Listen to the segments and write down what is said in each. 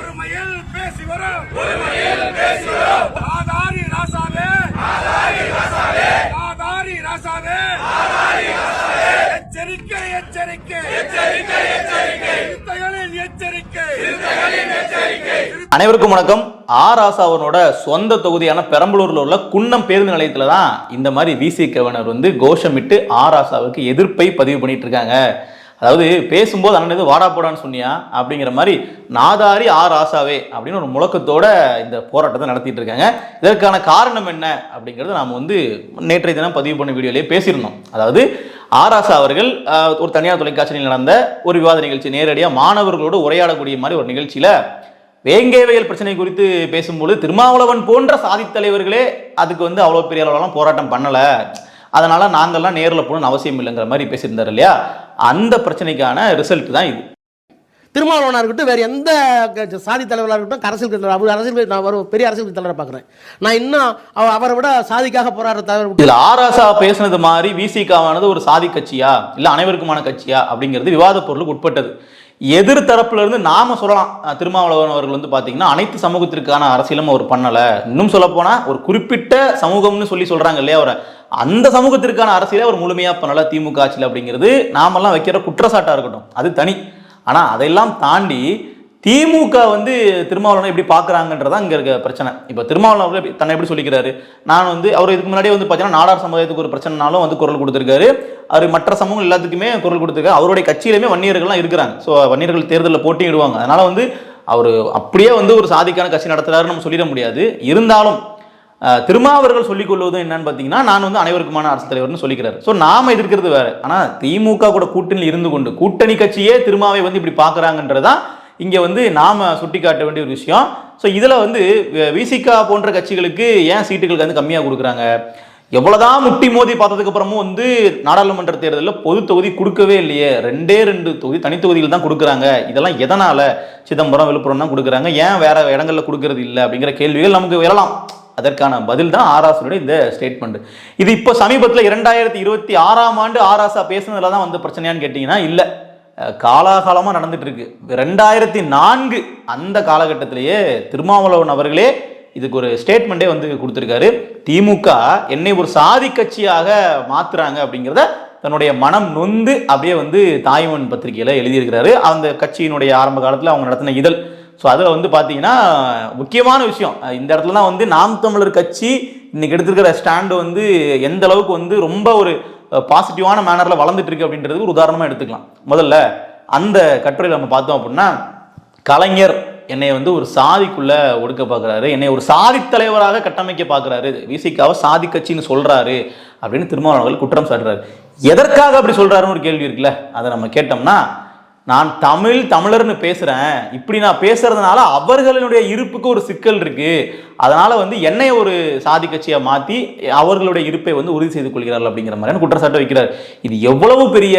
ஒருமையில் பேசி வரும். ஒருமையில் பேசி வரும் ஆதாரி ராசாவே. ஆதாரி ராசாவே. ஆதாரி ராசாவே ஆதாரி ராசாவே எச்சரிக்கை எச்சரிக்கை. எச்சரிக்கை எச்சரிக்கை சிறுத்தைகளின் எச்சரிக்கை. சிறுத்தைகளின் எச்சரிக்கை அனைவருக்கும் வணக்கம். ஆர் ஆசாவனோட சொந்த தொகுதியான பெரம்பலூர்ல உள்ள குன்னம் பேருந்து நிலையத்துல தான் இந்த மாதிரி விசி கவர்னர் வந்து கோஷமிட்டு ஆர் ஆசாவுக்கு எதிர்ப்பை பதிவு பண்ணிட்டு இருக்காங்க. அதாவது பேசும்போது அண்ணன் இது வாடா போடான்னு சொன்னியா? அப்படிங்கிற மாதிரி நாதாரி ஆர் ஆசாவே அப்படின்னு ஒரு முழக்கத்தோட இந்த போராட்டத்தை நடத்திட்டு இருக்காங்க. இதற்கான காரணம் என்ன? அப்படிங்கிறது நாம் வந்து நேற்றைய தினம் பதிவு பண்ண வீடியோலேயே பேசியிருந்தோம். அதாவது ஆர் ஆசா அவர்கள் ஒரு தனியார் தொலைக்காட்சியில் நடந்த ஒரு விவாத நிகழ்ச்சி. நேரடியாக மாணவர்களோடு உரையாடக்கூடிய மாதிரி ஒரு நிகழ்ச்சியில் வேங்கேவையல் பிரச்சனை குறித்து பேசும்போது திருமாவளவன் போன்ற சாதித் தலைவர்களே அதுக்கு வந்து அவ்வளோ பெரிய அளவுலாம் போராட்டம் பண்ணலை. அதனால நாங்கள்லாம் நேரில் போகணும்னு அவசியம் இல்லைங்கிற மாதிரி பேசியிருந்தார் இல்லையா? அந்த பிரச்சனைக்கான ரிசல்ட் தான் இது. திருமாவளவனாக இருக்கட்டும் வேறு எந்த சாதி தலைவராக இருக்கட்டும் அரசியல் தலைவர் அவர் அரசியல் நான் ஒரு பெரிய அரசியல் தலைவரை பார்க்குறேன். நான் இன்னும் அவ- அவரை விட சாதிக்காக போராடுற தலைவர் இதுல ஆராசா பேசுனது மாதிரி விசிகாவானது ஒரு சாதி கட்சியா? இல்ல அனைவருக்குமான கட்சியா? அப்படிங்கிறது விவாத பொருளுக்கு உட்பட்டது. எதிர் தரப்புலேருந்து நாம் நாம சொல்லலாம். திருமாவளவன் அவர்கள் வந்து பார்த்தீங்கன்னா அனைத்து சமூகத்திற்கான அரசியலும் அவர் பண்ணலை. இன்னும் சொல்லப்போனால் ஒரு குறிப்பிட்ட சமூகம்னு சொல்லி சொல்கிறாங்க இல்லையா அவரை. அந்த சமூகத்திற்கான அரசியலை அவர் முழுமையாக பண்ணலை திமுக ஆட்சியில் அப்படிங்கிறது. நாமெல்லாம் வைக்கிற குற்றச்சாட்டாக இருக்கட்டும். அது தனி. ஆனால் அதையெல்லாம் தாண்டி திமுக வந்து திருமாவளவனை எப்படி பார்க்குறாங்கன்றதான் இங்கே இருக்க பிரச்சனை. இப்போ திருமாவளவன் தன்னை எப்படி சொல்லிக்கிறாரு? நான் வந்து அவர் இதுக்கு முன்னாடியே வந்து பார்த்தீங்கன்னா நாடார் சமுதாயத்துக்கு ஒரு பிரச்சனைனாலும் வந்து குரல் கொடுத்துருக்காரு. அவர் மற்ற சமூகம் எல்லாத்துக்குமே குரல் கொடுத்துருக்காரு. அவருடைய கட்சியிலுமே வன்னியர்கள்லாம் இருக்கிறாங்க. ஸோ வன்னியர்கள் தேர்தலில் போட்டியிடுவாங்க. அதனால வந்து அவர் அப்படியே வந்து ஒரு சாதிக்கான கட்சி நடத்துறாருன்னு நம்ம சொல்லிட முடியாது. இருந்தாலும் திருமாவர்கள் சொல்லிக் கொள்வது என்னன்னு பார்த்தீங்கன்னா நான் வந்து அனைவருக்குமான அரசு தலைவர்னு சொல்லிக்கிறார். ஸோ நாம் எதிர்க்கிறது வேற. ஆனால் திமுக கூட கூட்டணியில் இருந்து கொண்டு கூட்டணி கட்சியே திருமாவை வந்து இப்படி பார்க்குறாங்கன்றதான் இங்கே வந்து நாம் சுட்டி காட்ட வேண்டிய ஒரு விஷயம். ஸோ இதில் வந்து விசிகா போன்ற கட்சிகளுக்கு ஏன் சீட்டுகளுக்கு வந்து கம்மியாக கொடுக்குறாங்க? எவ்வளவுதான் முட்டி மோதி பார்த்ததுக்கு அப்புறமும் வந்து நாடாளுமன்ற தேர்தலில் பொது தொகுதி கொடுக்கவே இல்லையே. ரெண்டே ரெண்டு தொகுதி தனித்தொகுதியில் தான் கொடுக்குறாங்க. இதெல்லாம் எதனால சிதம்பரம் விழுப்புரம் தான் கொடுக்குறாங்க? ஏன் வேற இடங்களில் கொடுக்கறது இல்லை? அப்படிங்கிற கேள்விகள் நமக்கு எழலாம் அதற்கான பதில் தான் ஆராசனுடைய இந்த ஸ்டேட்மெண்ட் இது இப்போ சமீபத்தில் இரண்டாயிரத்தி இருபத்தி ஆறாம் ஆண்டு ஆராசா பேசுனதுல தான் வந்து பிரச்சனையான்னு கேட்டிங்கன்னா இல்லை. காலாகாலமாக நடந்துட்டு இருக்கு. ரெண்டாயிரத்தி நான்கு அந்த காலகட்டத்திலேயே திருமாவளவன் அவர்களே இதுக்கு ஒரு ஸ்டேட்மெண்ட்டே வந்து கொடுத்துருக்காரு. திமுக என்னை ஒரு சாதி கட்சியாக மாத்துறாங்க அப்படிங்கிறத தன்னுடைய மனம் நொந்து அப்படியே வந்து தாய்மன் பத்திரிகையில் எழுதியிருக்கிறாரு. அந்த கட்சியினுடைய ஆரம்ப காலத்தில் அவங்க நடத்தின இதழ். ஸோ அதில் வந்து பார்த்தீங்கன்னா முக்கியமான விஷயம். இந்த இடத்துல தான் வந்து நாம் தமிழர் கட்சி இன்னைக்கு எடுத்திருக்கிற ஸ்டாண்டு வந்து எந்த அளவுக்கு வந்து ரொம்ப ஒரு பாசிட்டிவான மேனரில் வளர்ந்துட்டு இருக்கு அப்படின்றதுக்கு ஒரு உதாரணமாக எடுத்துக்கலாம். முதல்ல அந்த கட்டுரையில் நம்ம பார்த்தோம் அப்படின்னா கலைஞர் என்னை வந்து ஒரு சாதிக்குள்ள ஒடுக்க பார்க்குறாரு. என்னை ஒரு சாதி தலைவராக கட்டமைக்க பார்க்குறாரு. விசிகாவை சாதி கட்சின்னு சொல்கிறாரு அப்படின்னு திருமாவளவர்கள் குற்றம் சாட்டுறாரு. எதற்காக அப்படி சொல்கிறாருன்னு ஒரு கேள்வி இருக்குல்ல. அதை நம்ம கேட்டோம்னா நான் தமிழ் தமிழர்னு பேசுகிறேன் இப்படி நான் பேசுறதுனால அவர்களுடைய இருப்புக்கு ஒரு சிக்கல் இருக்கு. அதனால வந்து என்னை ஒரு சாதி கட்சியை மாற்றி அவர்களுடைய இருப்பை வந்து உறுதி செய்து கொள்கிறார்கள் அப்படிங்கிற மாதிரியான குற்றச்சாட்டை வைக்கிறார். இது எவ்வளவு பெரிய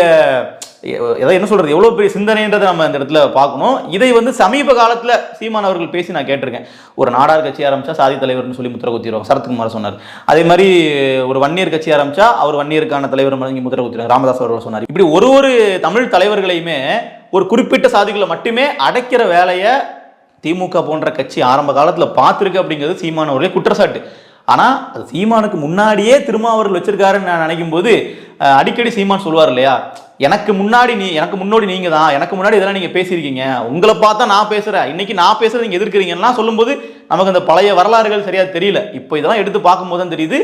எதை என்ன சொல்றது? எவ்வளவு பெரிய சிந்தனைன்றதை நம்ம இந்த இடத்துல பார்க்கணும். இதை வந்து சமீப காலத்துல சீமான் அவர்கள் பேசி நான் கேட்டிருக்கேன். ஒரு நாடார் கட்சி ஆரம்பிச்சா சாதி தலைவர்னு சொல்லி முத்திர குத்திடுவாங்க சரத்குமார் சொன்னார். அதே மாதிரி ஒரு வன்னியர் கட்சி ஆரம்பிச்சா அவர் வன்னியருக்கான தலைவர் வழங்கி முத்திர குத்திடுவாங்க ராமதாஸ் அவர்கள் சொன்னார். இப்படி ஒரு ஒரு தமிழ் தலைவர்களையுமே ஒரு குறிப்பிட்ட சாதிகளை மட்டுமே அடைக்கிற வேலையை திமுக போன்ற கட்சி ஆரம்ப காலத்துல பார்த்துருக்கு அப்படிங்கிறது சீமான் அவர்களே குற்றச்சாட்டு. ஆனா அது சீமானுக்கு முன்னாடியே திருமாவர்கள் வச்சிருக்காருன்னு நான் நினைக்கும் போது அடிக்கடி சீமான் சொல்லுவார் இல்லையா? எனக்கு முன்னாடி நீ எனக்கு முன்னாடி நீங்க தான் எனக்கு முன்னாடி இதெல்லாம் நீங்க பேசியிருக்கீங்க. உங்களை பார்த்தா நான் பேசுறேன். இன்னைக்கு நான் பேசுறது நீங்க எதிர்க்கிறீங்கன்னா சொல்லும்போது நமக்கு அந்த பழைய வரலாறுகள் சரியா தெரியல. இப்போ இதெல்லாம் எடுத்து பார்க்கும்போது தான் தெரியுது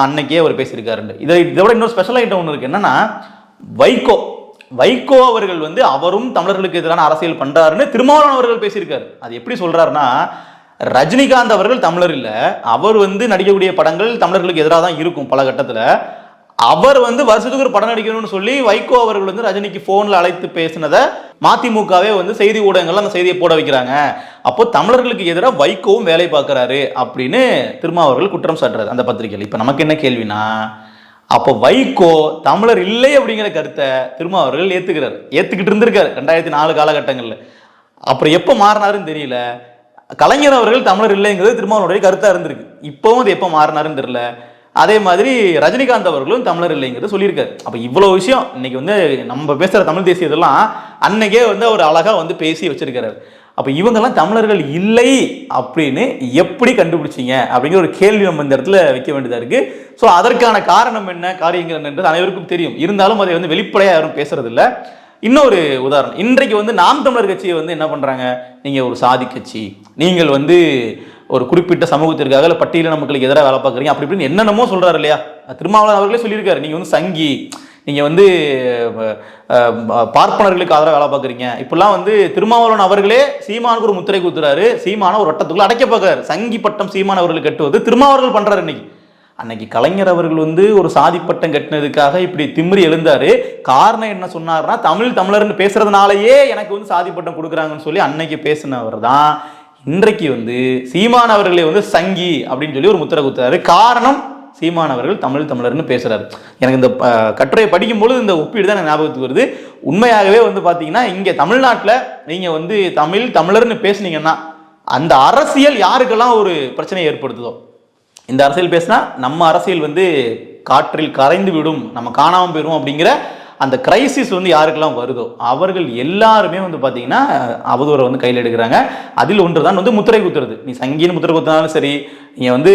அன்னைக்கே அவர் பேசியிருக்காரு இதை இதை விட இன்னொரு ஸ்பெஷல் ஐட்டம் ஒன்று இருக்கு. என்னன்னா வைகோ. வைகோ அவர்கள் வந்து அவரும் தமிழர்களுக்கு எதிரான அரசியல் பண்றாருன்னு திருமாவளவன் அவர்கள் பேசியிருக்காரு. அது எப்படி சொல்றாருன்னா ரஜினிகாந்த் அவர்கள் தமிழர் இல்லை. அவர் வந்து நடிக்கக்கூடிய படங்கள் தமிழர்களுக்கு எதிராக தான் இருக்கும் பல கட்டத்தில். அவர் வந்து வருஷத்துக்கு ஒரு படம் நடிக்கணும்னு சொல்லி வைகோ அவர்கள் வந்து ரஜினிக்கு ஃபோனில் அழைத்து பேசினதை மதிமுகவே வந்து செய்தி ஊடகங்கள்ல அந்த செய்தியை போட வைக்கிறாங்க. அப்போ தமிழர்களுக்கு எதிராக வைகோவும் வேலை பார்க்குறாரு அப்படின்னு திருமாவர்கள் குற்றம் சாட்டுறாரு அந்த பத்திரிகையில். இப்போ நமக்கு என்ன கேள்வினா அப்போ வைகோ தமிழர் இல்லை அப்படிங்கிற கருத்தை திருமாவர்கள் ஏற்றுக்கிறார் ஏற்றுக்கிட்டு இருந்திருக்காரு ரெண்டாயிரத்தி நாலு காலகட்டங்களில். அப்புறம் எப்போ மாறினாருன்னு தெரியல. கலைஞர் அவர்கள் தமிழர் இல்லைங்கிறது திருமாவளுடைய கருத்தாக இருந்திருக்கு. இப்போவும் அது எப்போ மாறினாருன்னு தெரியல. அதே மாதிரி ரஜினிகாந்த் அவர்களும் தமிழர் இல்லைங்கிறது சொல்லியிருக்காரு. அப்போ இவ்வளோ விஷயம் இன்னைக்கு வந்து நம்ம பேசுகிற தமிழ் தேசிய இதெல்லாம் அன்னைக்கே வந்து அவர் அழகாக வந்து பேசி வச்சிருக்கிறார் அப்போ இவங்கெல்லாம் தமிழர்கள் இல்லை அப்படின்னு எப்படி கண்டுபிடிச்சீங்க? அப்படிங்கிற ஒரு கேள்வி நம்ம இந்த இடத்துல வைக்க வேண்டியதாக இருக்குது ஸோ அதற்கான காரணம் என்ன காரியங்கள் என்னன்றது அனைவருக்கும் தெரியும். இருந்தாலும் அதை வந்து வெளிப்படையாக யாரும் பேசுறதில்ல. இன்னொரு உதாரணம் இன்றைக்கு வந்து நாம் தமிழர் கட்சியை வந்து என்ன பண்ணுறாங்க நீங்கள் ஒரு சாதி கட்சி நீங்கள் வந்து ஒரு குறிப்பிட்ட சமூகத்திற்காக இல்லை பட்டியலின மக்களுக்கு எதிராக வேலை பார்க்குறீங்க. அப்படி இப்படின்னு என்னென்னமோ சொல்கிறாரு இல்லையா? திருமாவளவன் அவர்களே சொல்லியிருக்காரு. நீங்கள் வந்து சங்கி நீங்கள் வந்து பார்ப்பனர்களுக்கு ஆதரவாக வேலை பார்க்குறீங்க. இப்பெல்லாம் வந்து திருமாவளவன் அவர்களே சீமானுக்கு ஒரு முத்திரை குத்துறாரு. சீமான ஒரு வட்டத்துக்குள்ள அடைக்க பார்க்குறாரு. சங்கி பட்டம் சீமான் அவர்கள் கட்டுவது திருமாவர்கள் பண்ணுறாரு இன்னைக்கு. அன்னைக்கு கலைஞர் அவர்கள் வந்து ஒரு சாதி பட்டம் கட்டினதுக்காக இப்படி திமிரி எழுந்தாரு. காரணம் என்ன சொன்னார்னா தமிழ் தமிழர்னு பேசுறதுனாலயே எனக்கு வந்து சாதி பட்டம் கொடுக்குறாங்கன்னு சொல்லி அன்னைக்கு பேசினவர் தான் இன்றைக்கு வந்து சீமான் அவர்களை வந்து சங்கி அப்படின்னு சொல்லி ஒரு முத்திரை குத்துறாரு. காரணம் சீமான் அவர்கள் தமிழ் தமிழர்னு பேசுறாரு. எனக்கு இந்த அஹ், கட்டுரையை படிக்கும்பொழுது இந்த ஒப்பீடு தான் எனக்கு ஞாபகத்துக்கு வருது. உண்மையாகவே வந்து பாத்தீங்கன்னா இங்க தமிழ்நாட்டில் நீங்க வந்து தமிழ் தமிழர்னு பேசுனீங்கன்னா அந்த அரசியல் யாருக்கெல்லாம் ஒரு பிரச்சனையை ஏற்படுத்துதோ? இந்த அரசியல் பேசினா நம்ம அரசியல் வந்து காற்றில் கரைந்து விடும் நம்ம காணாமல் போயிடும் அப்படிங்கிற அந்த கிரைசிஸ் வந்து யாருக்கெல்லாம் வருதோ அவர்கள் எல்லாருமே வந்து பார்த்தீங்கன்னா அவதூறை வந்து கையில் எடுக்கிறாங்க. அதில் ஒன்று தான் வந்து முத்திரை குத்துறது. நீ சங்கீன முத்திரை குத்தினாலும் சரி நீங்கள் வந்து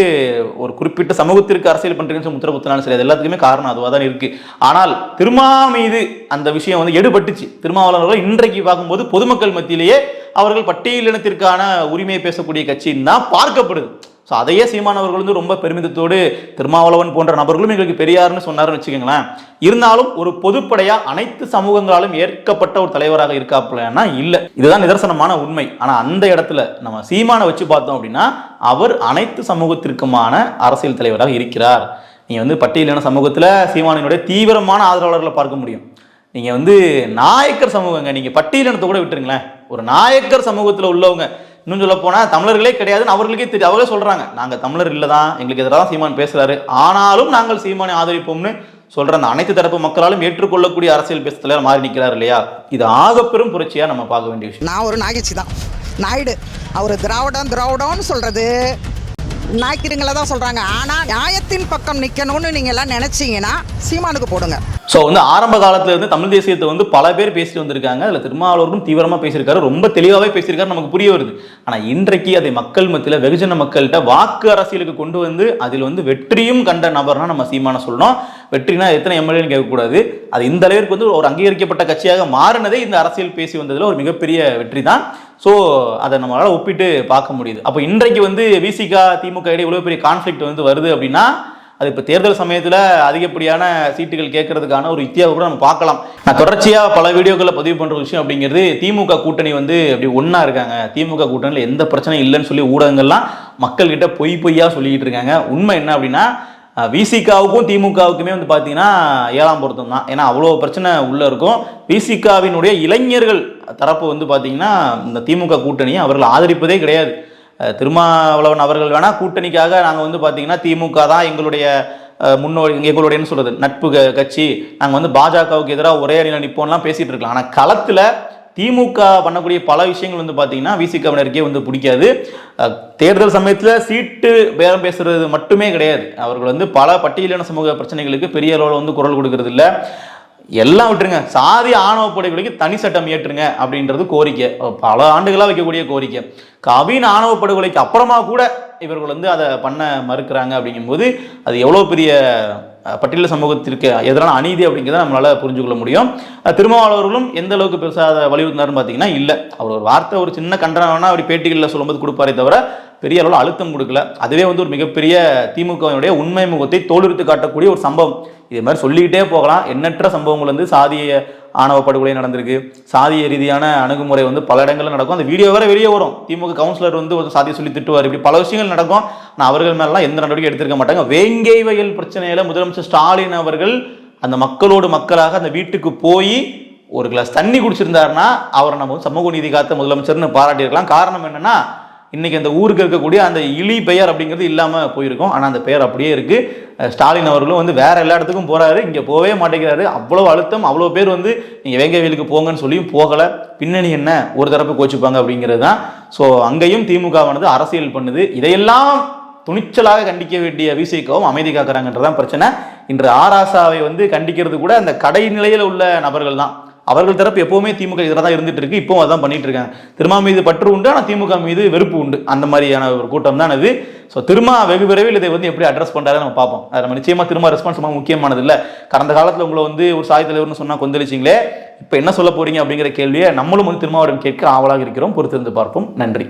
ஒரு குறிப்பிட்ட சமூகத்திற்கு அரசியல் பண்ணுறீங்கன்னு சொல்லி முத்திரை குத்தினாலும் சரி அது எல்லாத்துக்குமே காரணம் அதுவாக தான் இருக்குது ஆனால் திருமா மீது அந்த விஷயம் வந்து எடுபட்டுச்சு. திருமாவளவர்கள் இன்றைக்கு பார்க்கும்போது பொதுமக்கள் மத்தியிலேயே அவர்கள் பட்டியலினத்திற்கான உரிமையை பேசக்கூடிய கட்சின்னு தான் பார்க்கப்படுது. ஸோ அதையே சீமானவர்கள் வந்து ரொம்ப பெருமிதத்தோடு திருமாவளவன் போன்ற நபர்களும் எங்களுக்கு பெரியார்னு சொன்னார்னு வச்சுக்கோங்களேன். இருந்தாலும் ஒரு பொதுப்படையாக அனைத்து சமூகங்களாலும் ஏற்கப்பட்ட ஒரு தலைவராக இருக்காப்புலன்னா இல்லை. இதுதான் நிதர்சனமான உண்மை. ஆனால் அந்த இடத்துல நம்ம சீமானை வச்சு பார்த்தோம் அப்படின்னா அவர் அனைத்து சமூகத்திற்குமான அரசியல் தலைவராக இருக்கிறார். நீங்கள் வந்து பட்டியலான சமூகத்தில் சீமானினுடைய தீவிரமான ஆதரவாளர்களை பார்க்க முடியும். நீங்கள் வந்து நாயக்கர் சமூகங்க நீங்கள் பட்டியலினத்தை கூட விட்டுருங்களேன். ஒரு நாயக்கர் சமூகத்தில் உள்ளவங்க இன்னும் சொல்ல போனால் தமிழர்களே கிடையாதுன்னு அவர்களுக்கே தெரியும். அவர்களே சொல்கிறாங்க நாங்கள் தமிழர் இல்லை தான் எங்களுக்கு எதிராக தான் சீமான் பேசுகிறாரு ஆனாலும் நாங்கள் சீமானை ஆதரிப்போம்னு சொல்கிற அந்த அனைத்து தரப்பு மக்களாலும் ஏற்றுக்கொள்ளக்கூடிய அரசியல் பேசுறதுல மாறி நிற்கிறார் இல்லையா? இது ஆகப்பெரும் புரட்சியாக நம்ம பார்க்க வேண்டிய விஷயம். நான் ஒரு நாகிச்சி தான். நாயுடு அவர் திராவிடம் திராவிடம்னு சொல்கிறது நாய்க்கிருங்களை தான் சொல்கிறாங்க ஆனால் நியாயத்தின் பக்கம் நிற்கணும்னு நீங்கள் எல்லாம் நினச்சிங்கன்னா சீமானுக்கு போடுங்க. ஸோ வந்து ஆரம்ப காலத்தில் இருந்து தமிழ் தேசியத்தை வந்து பல பேர் பேசிட்டு வந்திருக்காங்க. அதில் திருமாவளவரும் தீவிரமாக பேசியிருக்காரு. ரொம்ப தெளிவாகவே பேசியிருக்காரு. நமக்கு புரிய வருது. ஆனால் இன்றைக்கு அதை மக்கள் மத்தியில் வெகுஜன மக்கள்கிட்ட வாக்கு அரசியலுக்கு கொண்டு வந்து அதில் வந்து வெற்றியும் கண்ட நபர்னா நம்ம சீமான சொல்லணும். வெற்றினா எத்தனை எம்எல்ஏன்னு கேட்கக்கூடாது. அது இந்த அளவிற்கு வந்து ஒரு அங்கீகரிக்கப்பட்ட கட்சியாக மாறினதே இந்த அரசியல் பேசி வந்ததில் ஒரு மிகப்பெரிய வெற்றி தான் ஸோ அதை நம்மளால் ஒப்பிட்டு பார்க்க முடியுது. அப்போ இன்றைக்கு வந்து விசிகா திமுக இடையே இவ்வளோ பெரிய கான்ஃப்ளிக்ட் வந்து வருது அப்படின்னா அது இப்போ தேர்தல் சமயத்தில் அதிகப்படியான சீட்டுகள் கேட்கறதுக்கான ஒரு வித்தியாசம் கூட நம்ம பார்க்கலாம். நான் தொடர்ச்சியாக பல வீடியோக்களில் பதிவு பண்ணுற விஷயம் அப்படிங்கிறது திமுக கூட்டணி வந்து அப்படி ஒன்றா இருக்காங்க. திமுக கூட்டணியில் எந்த பிரச்சனையும் இல்லைன்னு சொல்லி ஊடகங்கள்லாம் மக்கள்கிட்ட பொய் பொய்யா சொல்லிக்கிட்டு இருக்காங்க. உண்மை என்ன அப்படின்னா விசிகாவுக்கும் திமுகவுக்குமே வந்து பார்த்தீங்கன்னா ஏழாம் பொருத்தம் தான். ஏன்னா அவ்வளோ பிரச்சனை உள்ளே இருக்கும். விசிகாவினுடைய இளைஞர்கள் தரப்பு வந்து பார்த்தீங்கன்னா இந்த திமுக கூட்டணியை அவர்கள் ஆதரிப்பதே கிடையாது. திருமாவளவன் அவர்கள் வேணால் கூட்டணிக்காக நாங்கள் வந்து பார்த்தீங்கன்னா திமுக தான் எங்களுடைய முன்னோடி எங்களுடையன்னு சொல்கிறது நட்பு க- கட்சி. நாங்கள் வந்து பாஜகவுக்கு எதிராக ஒரே அணியில் நிற்போம்லாம் பேசிகிட்டு இருக்கலாம். ஆனால் களத்தில் திமுக பண்ணக்கூடிய பல விஷயங்கள் வந்து பார்த்தீங்கன்னா விசிகவினருக்கே வந்து பிடிக்காது. தேர்தல் சமயத்தில் சீட்டு பேரம் பேசுறது மட்டுமே கிடையாது. அவர்கள் வந்து பல பட்டியலின சமூக பிரச்சனைகளுக்கு பெரிய அளவில் வந்து குரல் கொடுக்கறது எல்லாம் விட்டுருங்க. சாதி ஆணவ படுகொலைக்கு தனி சட்டம் இயற்றுங்க அப்படின்றது கோரிக்கை. பல ஆண்டுகளாக வைக்கக்கூடிய கோரிக்கை. கவின் ஆணவ படுகொலைக்கு அப்புறமா கூட இவர்கள் வந்து அதை பண்ண மறுக்கிறாங்க அப்படிங்கும்போது அது எவ்வளோ பெரிய பட்டியல சமூகத்திற்கு எதிரான அநீதி அப்படிங்கிறத நம்மளால் புரிஞ்சு கொள்ள முடியும் திருமாவளவர்களும் எந்த அளவுக்கு பெருசாக அதை வலியுறுத்தினாருன்னு பார்த்தீங்கன்னா இல்லை. அவர் ஒரு வார்த்தை ஒரு சின்ன கண்டனம் அப்படி பேட்டிகளில் சொல்லும்போது கொடுப்பாரே தவிர பெரிய அளவில் அழுத்தம் கொடுக்கல. அதுவே வந்து ஒரு மிகப்பெரிய திமுகவினுடைய உண்மை முகத்தை தோலுரித்து காட்டக்கூடிய ஒரு சம்பவம். இதே மாதிரி சொல்லிக்கிட்டே போகலாம். எண்ணற்ற சம்பவங்கள் வந்து சாதிய ஆணவ படுகொலை நடந்திருக்கு. சாதிய ரீதியான அணுகுமுறை வந்து பல இடங்களில் நடக்கும். அந்த வீடியோ வேற வெளியே வரும். திமுக கவுன்சிலர் வந்து ஒரு சாதியை சொல்லி திட்டுவார். இப்படி பல விஷயங்கள் நடக்கும். நான் அவர்கள் மேலாம் எந்த நடவடிக்கை எடுத்திருக்க மாட்டாங்க. வேங்கை வயல் பிரச்சனையில் முதலமைச்சர் ஸ்டாலின் அவர்கள் அந்த மக்களோடு மக்களாக அந்த வீட்டுக்கு போய் ஒரு கிளாஸ் தண்ணி குடிச்சிருந்தாருன்னா அவரை நம்ம சமூக நீதி காத்த முதலமைச்சர்னு பாராட்டியிருக்கலாம். காரணம் என்னன்னா இன்னைக்கு அந்த ஊருக்கு இருக்கக்கூடிய அந்த இழி பெயர் அப்படிங்கிறது இல்லாமல் போயிருக்கும். ஆனால் அந்த பெயர் அப்படியே இருக்குது ஸ்டாலின் அவர்களும் வந்து வேற எல்லா இடத்துக்கும் போறாரு. இங்க போகவே மாட்டேங்கிறாரு. அவ்வளவு அழுத்தம் அவ்வளவு பேர் வந்து நீங்க வேங்க வேலுக்கு போங்கன்னு சொல்லியும் போகல. பின்னணி என்ன? ஒரு தரப்பு கோச்சுப்பாங்க அப்படிங்கிறது தான். ஸோ அங்கேயும் திமுகவானது அரசியல் பண்ணுது. இதையெல்லாம் துணிச்சலாக கண்டிக்க வேண்டிய விசிகவும் அமைதி காக்குறாங்கன்றதான் பிரச்சனை. இன்று ஆராசாவை வந்து கண்டிக்கிறது கூட அந்த கடை நிலையில் உள்ள நபர்கள் தான். அவர்கள் தரப்பு எப்பவுமே திமுக இதில் தான் இருந்துட்டு இருக்கு இப்பவும் அதான் பண்ணிட்டு இருக்காங்க திருமா மீது பற்று உண்டு ஆனால் திமுக மீது வெறுப்பு உண்டு. அந்த மாதிரியான ஒரு கூட்டம் தான் இது ஸோ திருமா வெகு விரைவில் இதை வந்து எப்படி அட்ரஸ் பண்ணுறாரு நம்ம பார்ப்போம். அது நம்ம நிச்சயமா திரும்ப ரெஸ்பான்ஸ் ரொம்ப முக்கியமானது இல்லை. கடந்த காலத்தில் உங்களை வந்து ஒரு சாய் தலைவர்னு சொன்னால் கொந்தளிச்சிங்களே. இப்போ என்ன சொல்ல போறீங்க அப்படிங்கிற கேள்வியை நம்மளும் வந்து திருமாவளவன் கேட்க ஆவலாக இருக்கிறோம். பொறுத்திருந்து பார்ப்போம். நன்றி.